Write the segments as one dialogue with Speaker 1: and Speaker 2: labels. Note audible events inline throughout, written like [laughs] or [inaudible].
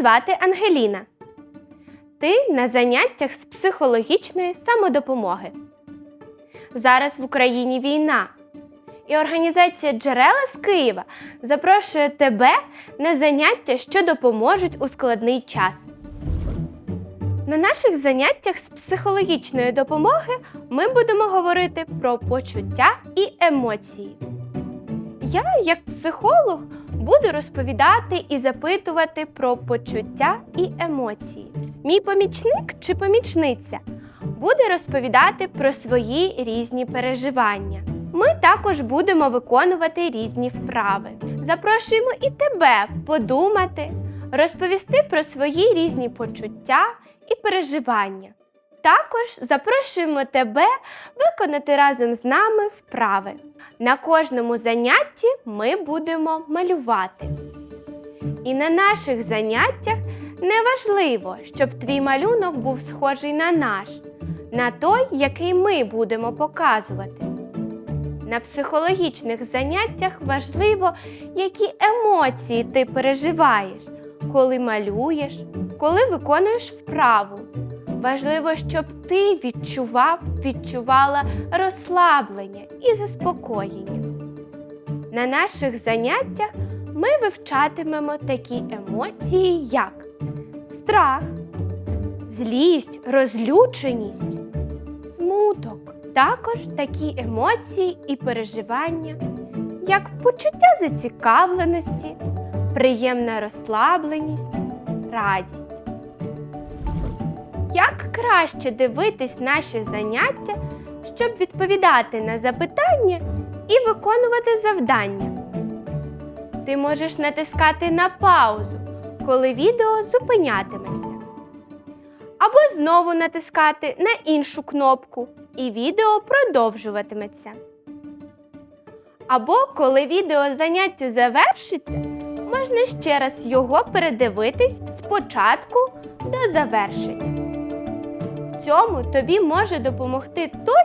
Speaker 1: Звати Ангеліна. Ти на заняттях з психологічної самодопомоги. Зараз в Україні війна. І організація Джерела з Києва запрошує тебе на заняття, що допоможуть у складний час. На наших заняттях з психологічної допомоги ми будемо говорити про почуття і емоції. Я, як психолог, буду розповідати і запитувати про почуття і емоції. Мій помічник чи помічниця буде розповідати про свої різні переживання. Ми також будемо виконувати різні вправи. Запрошуємо і тебе подумати, розповісти про свої різні почуття і переживання. Також запрошуємо тебе виконати разом з нами вправи. На кожному занятті ми будемо малювати. І на наших заняттях неважливо, щоб твій малюнок був схожий на наш, на той, який ми будемо показувати. На психологічних заняттях важливо, які емоції ти переживаєш, коли малюєш, коли виконуєш вправу. Важливо, щоб ти відчував, відчувала розслаблення і заспокоєння. На наших заняттях ми вивчатимемо такі емоції, як страх, злість, розлюченість, смуток. Також такі емоції і переживання, як почуття зацікавленості, приємна розслабленість, радість. Як краще дивитись наші заняття, щоб відповідати на запитання і виконувати завдання? Ти можеш натискати на паузу, коли відео зупинятиметься. Або знову натискати на іншу кнопку, і відео продовжуватиметься. Або коли відео заняття завершиться, можна ще раз його передивитись спочатку до завершення. Цьому тобі може допомогти той,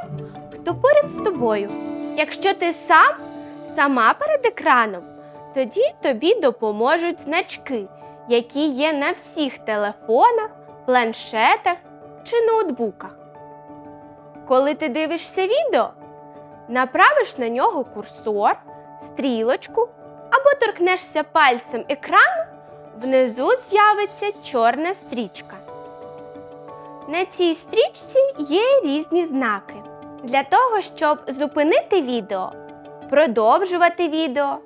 Speaker 1: хто поряд з тобою. Якщо ти сам, сама перед екраном, тоді тобі допоможуть значки, які є на всіх телефонах, планшетах чи ноутбуках. Коли ти дивишся відео, направиш на нього курсор, стрілочку або торкнешся пальцем екрану, внизу з'явиться чорна стрічка. На цій стрічці є різні знаки. Для того, щоб зупинити відео, продовжувати відео,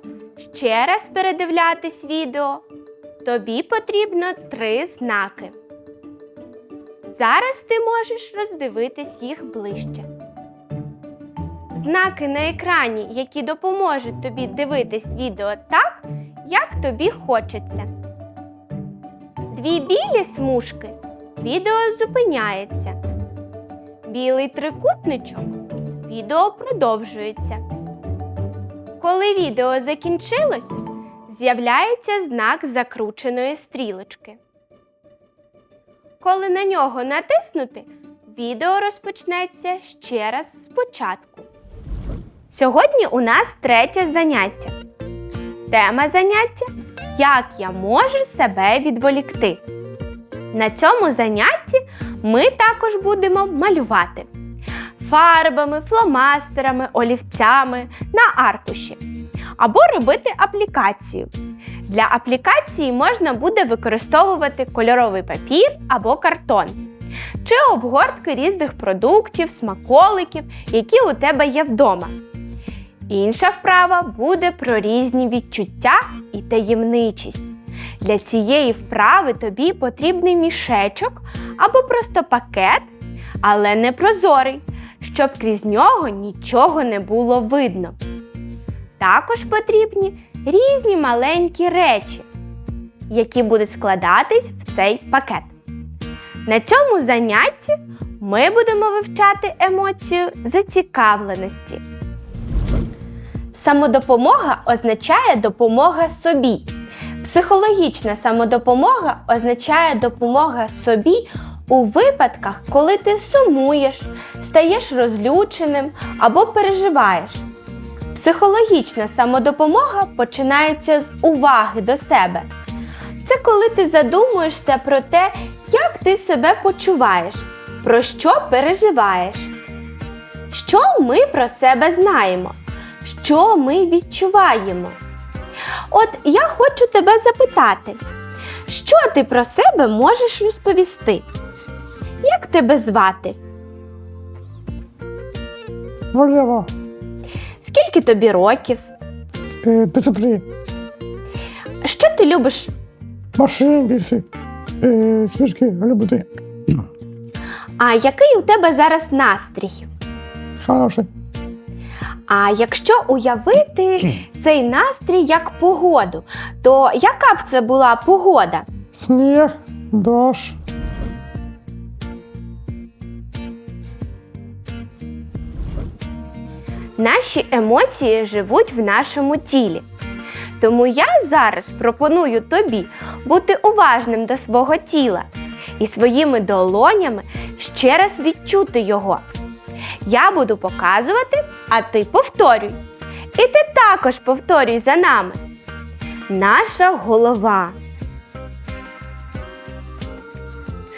Speaker 1: ще раз передивлятись відео, тобі потрібно три знаки. Зараз ти можеш роздивитись їх ближче. Знаки на екрані, які допоможуть тобі дивитись відео так, як тобі хочеться. Дві білі смужки відео зупиняється. Білий трикутничок відео продовжується. Коли відео закінчилось, з'являється знак закрученої стрілочки. Коли на нього натиснути, відео розпочнеться ще раз спочатку. Сьогодні у нас третє заняття. Тема заняття Як я можу себе відволікти. На цьому занятті ми також будемо малювати фарбами, фломастерами, олівцями на аркуші або робити аплікацію. Для аплікації можна буде використовувати кольоровий папір або картон, чи обгортки різних продуктів, смаколиків, які у тебе є вдома. Інша вправа буде про різні відчуття і таємничість. Для цієї вправи тобі потрібний мішечок або просто пакет, але не прозорий, щоб крізь нього нічого не було видно. Також потрібні різні маленькі речі, які будуть складатись в цей пакет. На цьому занятті ми будемо вивчати емоцію зацікавленості. Самодопомога означає допомога собі. Психологічна самодопомога означає допомога собі у випадках, коли ти сумуєш, стаєш розлюченим або переживаєш. Психологічна самодопомога починається з уваги до себе. це коли ти задумуєшся про те, як ти себе почуваєш, про що переживаєш. Що ми про себе знаємо? Що ми відчуваємо? От я хочу тебе запитати, що ти про себе можеш розповісти? Як тебе звати?
Speaker 2: Валера,
Speaker 1: Скільки тобі років?
Speaker 2: е, 33.
Speaker 1: Що ти любиш?
Speaker 2: Е, свічки, любити.
Speaker 1: А який у тебе зараз настрій?
Speaker 2: Хороший.
Speaker 1: А якщо уявити цей настрій як погоду, то яка б це була погода?
Speaker 2: Сніг, дощ.
Speaker 1: Наші емоції живуть в нашому тілі. Тому я зараз пропоную тобі бути уважним до свого тіла і своїми долонями ще раз відчути його. Я буду показувати, а ти повторюй. І ти також повторюй за нами. Наша голова.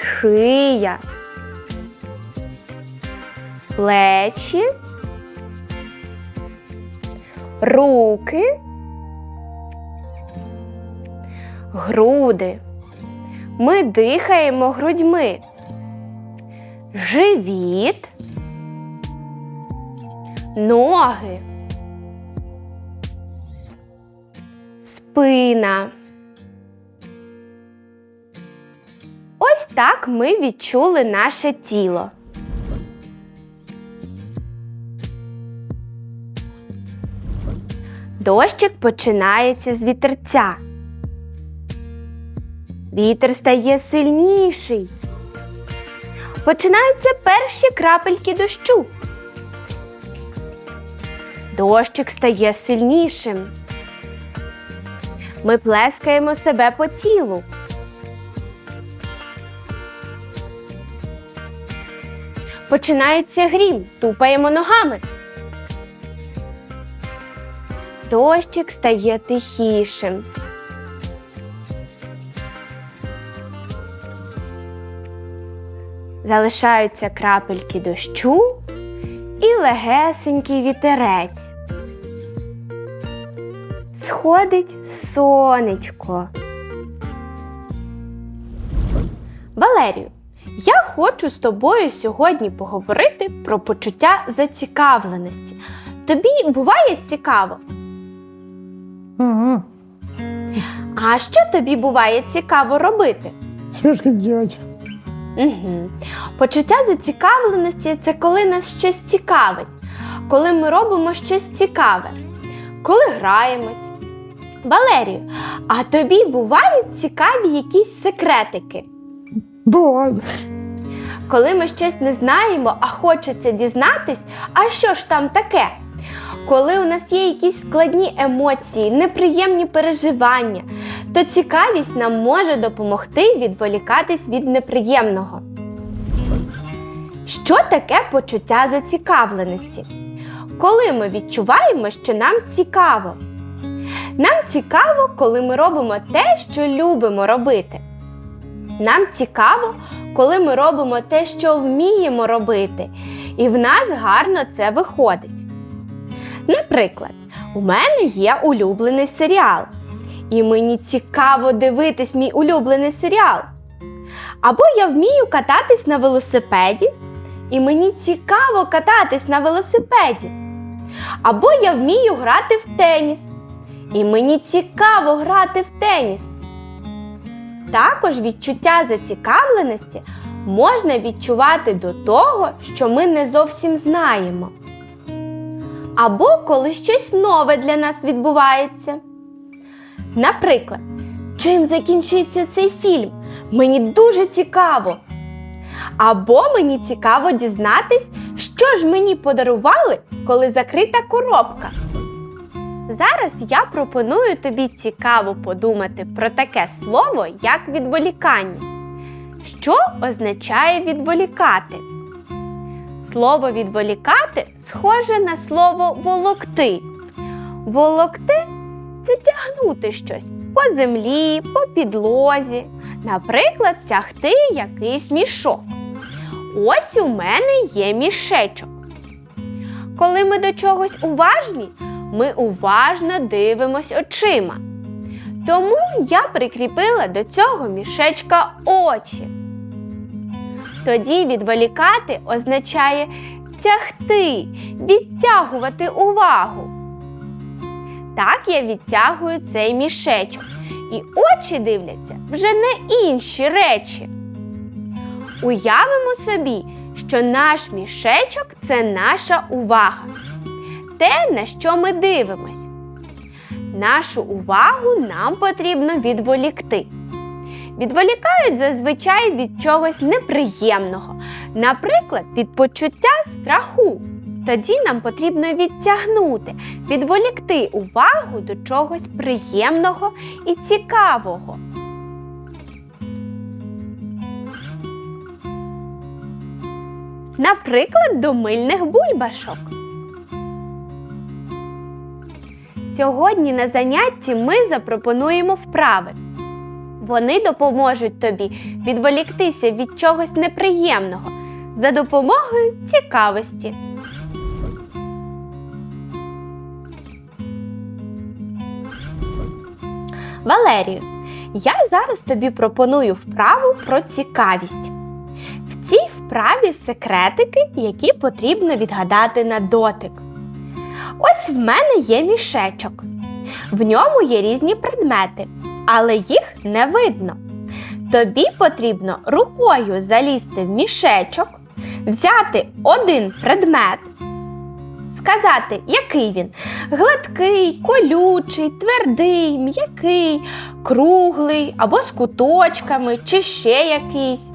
Speaker 1: Шия. Плечі. Руки. Груди. Ми дихаємо грудьми. Живіт. Ноги. Спина. Ось так ми відчули наше тіло. Дощик починається з вітерця. Вітер стає сильніший. Починаються перші крапельки дощу. Дощик стає сильнішим. Ми плескаємо себе по тілу. Починається грім, тупаємо ногами. Дощик стає тихішим. Залишаються крапельки дощу і легесенький вітерець. Сходить сонечко. Валерію, я хочу з тобою сьогодні поговорити про почуття зацікавленості. Тобі буває цікаво?
Speaker 2: Угу.
Speaker 1: А що тобі буває цікаво робити?
Speaker 2: Свічки делать.
Speaker 1: Угу. Почуття зацікавленості це коли нас щось цікавить, коли ми робимо щось цікаве, коли граємось. Валерію, а тобі бувають цікаві якісь секретики?
Speaker 2: Буває.
Speaker 1: Коли ми щось не знаємо, а хочеться дізнатись, а що ж там таке? Коли у нас є якісь складні емоції, неприємні переживання, то цікавість нам може допомогти відволікатись від неприємного. Що таке почуття зацікавленості? Коли ми відчуваємо, що нам цікаво. Нам цікаво, коли ми робимо те, що любимо робити. Нам цікаво, коли ми робимо те, що вміємо робити, і в нас гарно це виходить. Наприклад, у мене є улюблений серіал, і мені цікаво дивитись мій улюблений серіал. Або я вмію кататись на велосипеді, і мені цікаво кататись на велосипеді. Або я вмію грати в теніс, і мені цікаво грати в теніс. Також відчуття зацікавленості можна відчувати до того, що ми не зовсім знаємо. Або коли щось нове для нас відбувається. Наприклад, чим закінчиться цей фільм? Мені дуже цікаво. Або мені цікаво дізнатись, що ж мені подарували, коли закрита коробка. Зараз я пропоную тобі цікаво подумати про таке слово, як відволікання. Що означає відволікати? Слово відволікати схоже на слово волокти. Волокти це тягнути щось, по землі, по підлозі. Наприклад, тягти якийсь мішок. Ось у мене є мішечок. Коли ми до чогось уважні, ми уважно дивимось очима. Тому я прикріпила до цього мішечка очі. Тоді відволікати означає тягти, відтягувати увагу. Так я відтягую цей мішечок, і очі дивляться вже на інші речі. Уявимо собі, що наш мішечок це наша увага, те, на що ми дивимось. Нашу увагу нам потрібно відволікти. Відволікають зазвичай від чогось неприємного, наприклад, від почуття страху. Тоді нам потрібно відтягнути, відволікти увагу до чогось приємного і цікавого. Наприклад, до мильних бульбашок. Сьогодні на занятті ми запропонуємо вправи. Вони допоможуть тобі відволіктися від чогось неприємного за допомогою цікавості. Валерію, я зараз тобі пропоную вправу про цікавість. Вправі секретики, які потрібно відгадати на дотик. Ось в мене є мішечок. В ньому є різні предмети, але їх не видно. Тобі потрібно рукою залізти в мішечок, взяти один предмет, сказати, який він гладкий, колючий, твердий, м'який, круглий або з куточками, чи ще якийсь.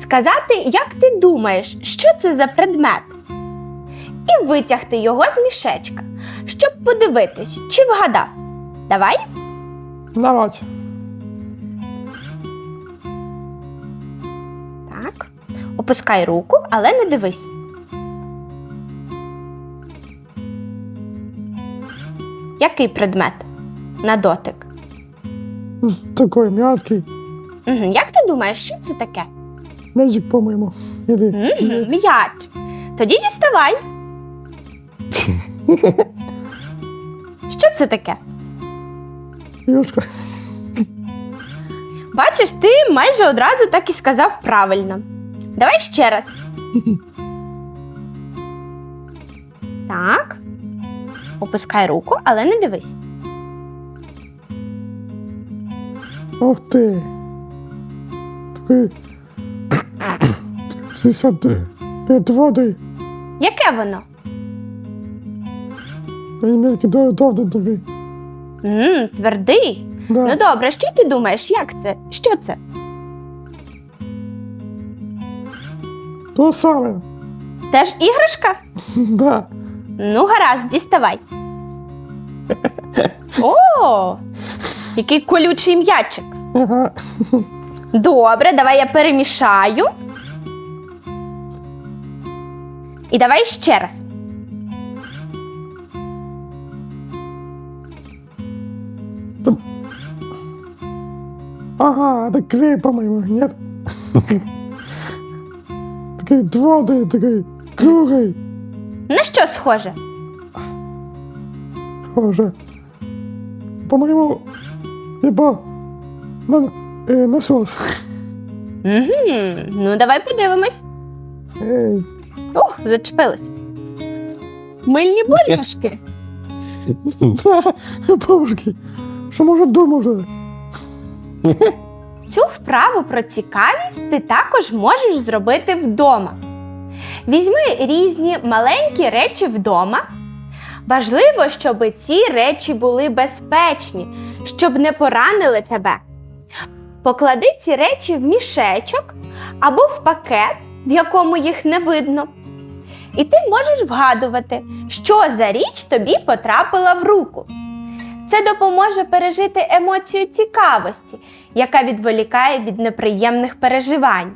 Speaker 1: Сказати, як ти думаєш, що це за предмет, і витягти його з мішечка, щоб подивитись, чи вгадав. Давай.
Speaker 2: Давайте.
Speaker 1: Так. Опускай руку, але не дивись. Який предмет на дотик?
Speaker 2: М, Такой мягкий.
Speaker 1: Угу. Як ти думаєш, що це таке?
Speaker 2: Мячик.
Speaker 1: Угу. М'яч. Тоді діставай. [laughs] Що це таке?
Speaker 2: Юшка.
Speaker 1: Бачиш, ти майже одразу так і сказав правильно. Давай ще раз. [laughs] Так. Опускай руку, але не дивись.
Speaker 2: Ух ты. Такой... Десятый. Это воды.
Speaker 1: Яке воно?
Speaker 2: Мельки до довго такий.
Speaker 1: Мм, твердий. Ну
Speaker 2: Да.
Speaker 1: добре, що ти думаєш? Як це? Що це?
Speaker 2: То саме.
Speaker 1: Теж іграшка?
Speaker 2: Да. [laughs]
Speaker 1: Ну, гаразд, діставай. [laughs] О! Який колючий м'ячик.
Speaker 2: Ага.
Speaker 1: Добре, давай я перемішаю. І давай ще раз.
Speaker 2: Ага, это клей, по-моему, нет? Такий твердий, такий круглий.
Speaker 1: На що схоже?
Speaker 2: Схоже. По-моєму, типа на, е, насос.
Speaker 1: Угу. Ну, давай подивимось.
Speaker 2: Ей,
Speaker 1: Ух, зачепилась. Мильні бульбашки. [laughs]
Speaker 2: бабушки, що може дома вже?
Speaker 1: Цю вправу про цікавість ти також можеш зробити вдома. Візьми різні маленькі речі вдома. Важливо, щоб ці речі були безпечні, щоб не поранили тебе. Поклади ці речі в мішечок або в пакет, в якому їх не видно. І ти можеш вгадувати, що за річ тобі потрапила в руку. Це допоможе пережити емоцію цікавості, яка відволікає від неприємних переживань.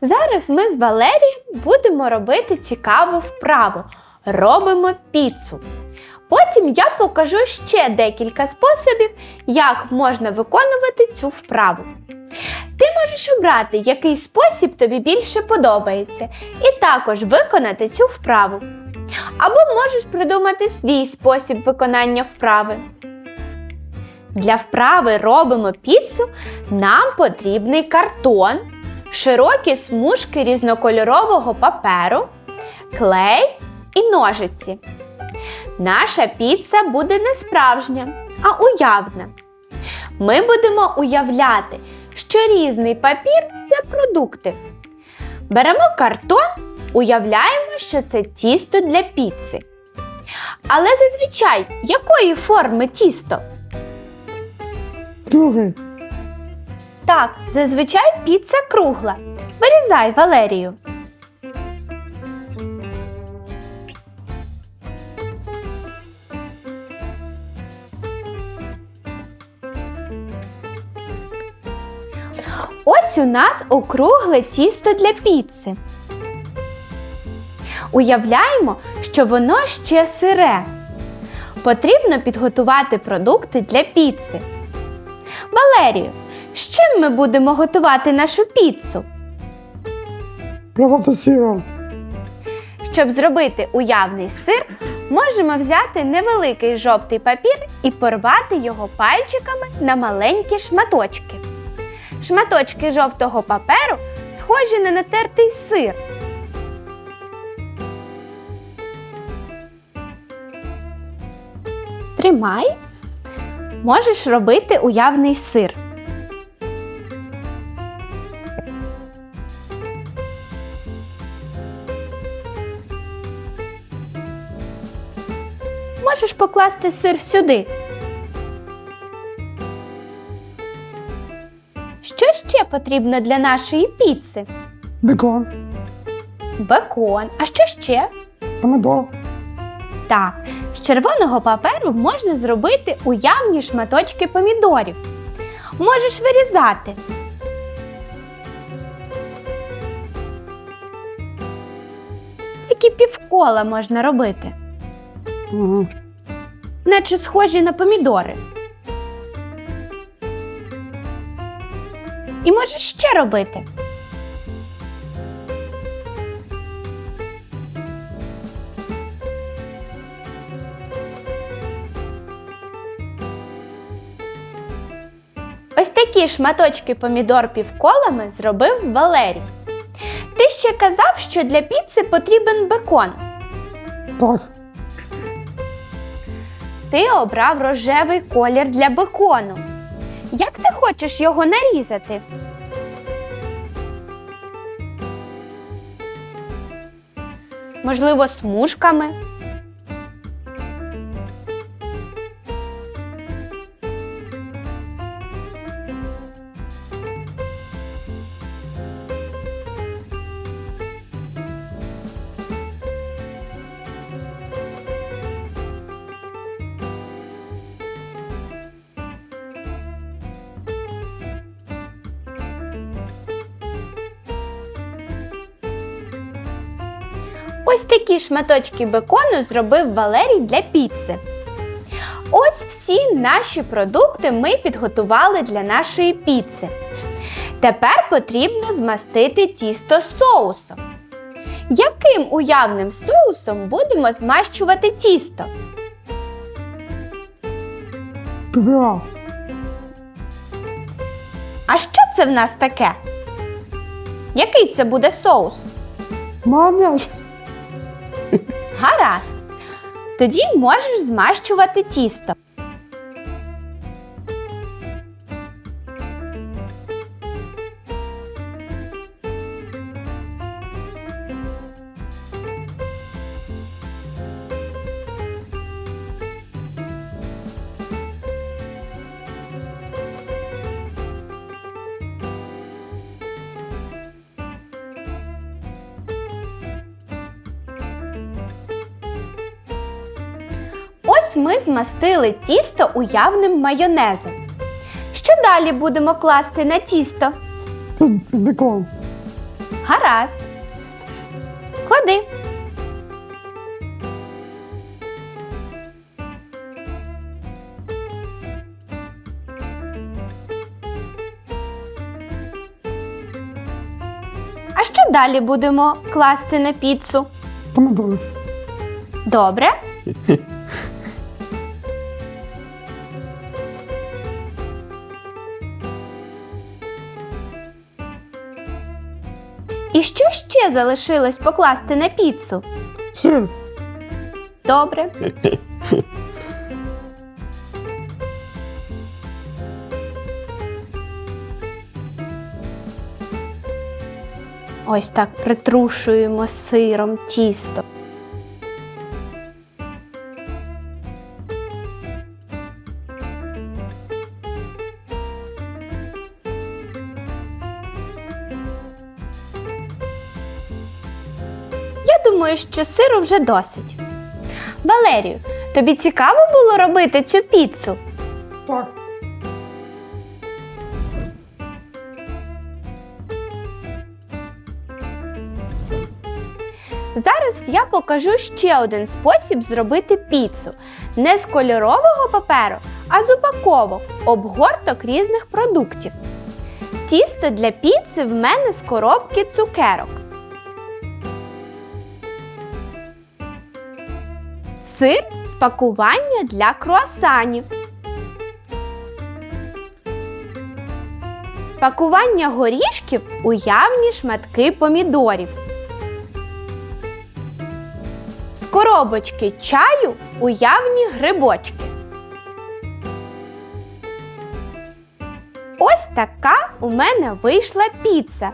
Speaker 1: Зараз ми з Валерієм будемо робити цікаву вправу робимо піцу. Потім я покажу ще декілька способів, як можна виконувати цю вправу. Ти можеш обрати, який спосіб тобі більше подобається, і також виконати цю вправу. Або можеш придумати свій спосіб виконання вправи. Для вправи робимо піцу. Нам потрібний картон, широкі смужки різнокольорового паперу, клей і ножиці. Наша піца буде не справжня, а уявна. Ми будемо уявляти, що різний папір це продукти. Беремо картон, уявляємо, що це тісто для піци. Але зазвичай якої форми тісто?
Speaker 2: Другий.
Speaker 1: Так, зазвичай піца кругла. Вирізай Валерію. Ось у нас округле тісто для піци. Уявляємо, що воно ще сире. Потрібно підготувати продукти для піци. Валерію, з чим ми будемо готувати нашу піцу?
Speaker 2: Пробувати сиром.
Speaker 1: Щоб зробити уявний сир, можемо взяти невеликий жовтий папір і порвати його пальчиками на маленькі шматочки. Шматочки жовтого паперу схожі на натертий сир. Тримай. Можеш робити уявний сир. Можеш покласти сир сюди. Що ще потрібно для нашої піци?
Speaker 2: Бекон.
Speaker 1: Бекон. А що ще?
Speaker 2: Помидор.
Speaker 1: Так, з червоного паперу можна зробити уявні шматочки помідорів. Можеш вирізати. Такі півкола можна робити,
Speaker 2: Угу.
Speaker 1: наче схожі на помідори. І можеш ще робити. Ось такі шматочки помідор півколами зробив Валерій. Ти ще казав, що для піци потрібен бекон.
Speaker 2: Так.
Speaker 1: Ти обрав рожевий колір для бекону. Як ти хочеш його нарізати? Можливо, смужками? Ось такі шматочки бекону зробив Валерій для піци. Ось всі наші продукти ми підготували для нашої піци. Тепер потрібно змастити тісто соусом. Яким уявним соусом будемо змащувати тісто?
Speaker 2: Пібіра.
Speaker 1: А що це в нас таке? Який це буде соус?
Speaker 2: Майонез.
Speaker 1: Гаразд. Тоді можеш змащувати тісто. Ось ми змастили тісто уявним майонезом. Що далі будемо класти на тісто?
Speaker 2: Бекон.
Speaker 1: Гаразд. Клади. А що далі будемо класти на піцу?
Speaker 2: Помідори.
Speaker 1: Добре. [laughs] І що ще залишилось покласти на піцу?
Speaker 2: Сіль.
Speaker 1: Добре. Ось так притрушуємо сиром тісто. Що сиру вже досить. Валерію, тобі цікаво було робити цю піцу?
Speaker 2: Так.
Speaker 1: Зараз я покажу ще один спосіб зробити піцу. Не з кольорового паперу, а з упаковок, обгорток різних продуктів. Тісто для піци в мене з коробки цукерок. Сир з пакування для круасанів. З пакування горішків уявні шматки помідорів. З коробочки чаю уявні грибочки. Ось така у мене вийшла піца.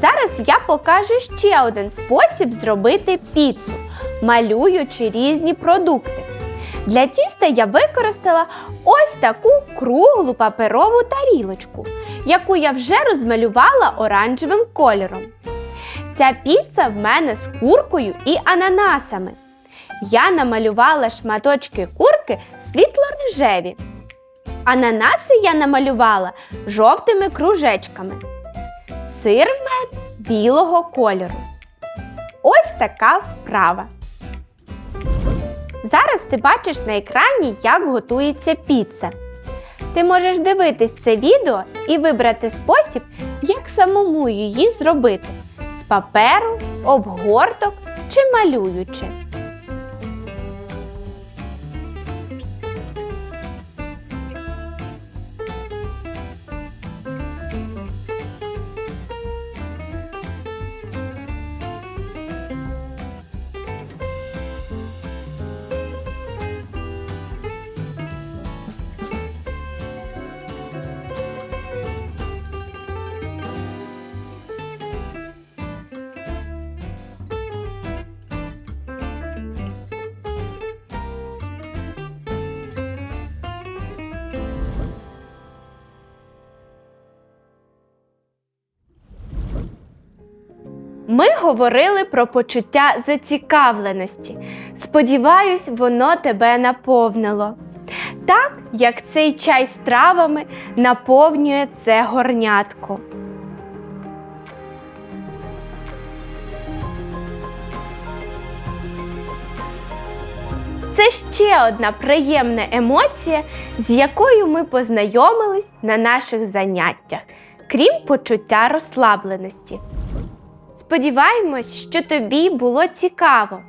Speaker 1: Зараз я покажу ще один спосіб зробити піцу, малюючи різні продукти. Для тіста я використала ось таку круглу паперову тарілочку, яку я вже розмалювала оранжевим кольором. Ця піца в мене з куркою і ананасами. Я намалювала шматочки курки світло-рожеві. Ананаси я намалювала жовтими кружечками. Сир в білого кольору. Ось така вправа. Зараз ти бачиш на екрані, як готується піца. Ти можеш дивитись це відео і вибрати спосіб, як самому її зробити з паперу, обгорток чи малюючи. Ми говорили про почуття зацікавленості. Сподіваюсь, воно тебе наповнило. Так, як цей чай з травами наповнює це горнятко. Це ще одна приємна емоція, з якою ми познайомились на наших заняттях, крім почуття розслабленості. Сподіваємось, що тобі було цікаво.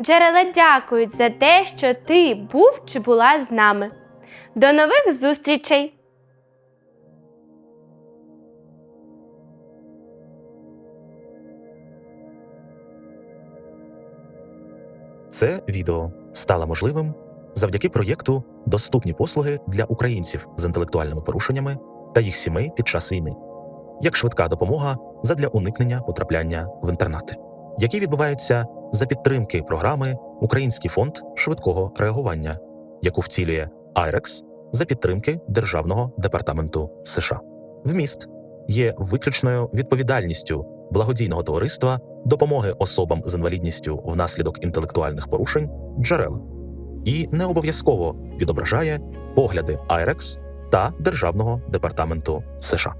Speaker 1: Джерела дякують за те, що ти був чи була з нами. До нових зустрічей!
Speaker 3: Це відео стало можливим завдяки проєкту Доступні послуги для українців з інтелектуальними порушеннями та їх сімей під час війни, як швидка допомога задля уникнення потрапляння в інтернати, які відбуваються за підтримки програми Український фонд швидкого реагування, яку вцілює IREX за підтримки Державного департаменту США. Вміст є виключною відповідальністю благодійного товариства допомоги особам з інвалідністю внаслідок інтелектуальних порушень джерела і не обов'язково відображає погляди IREX та Державного департаменту США.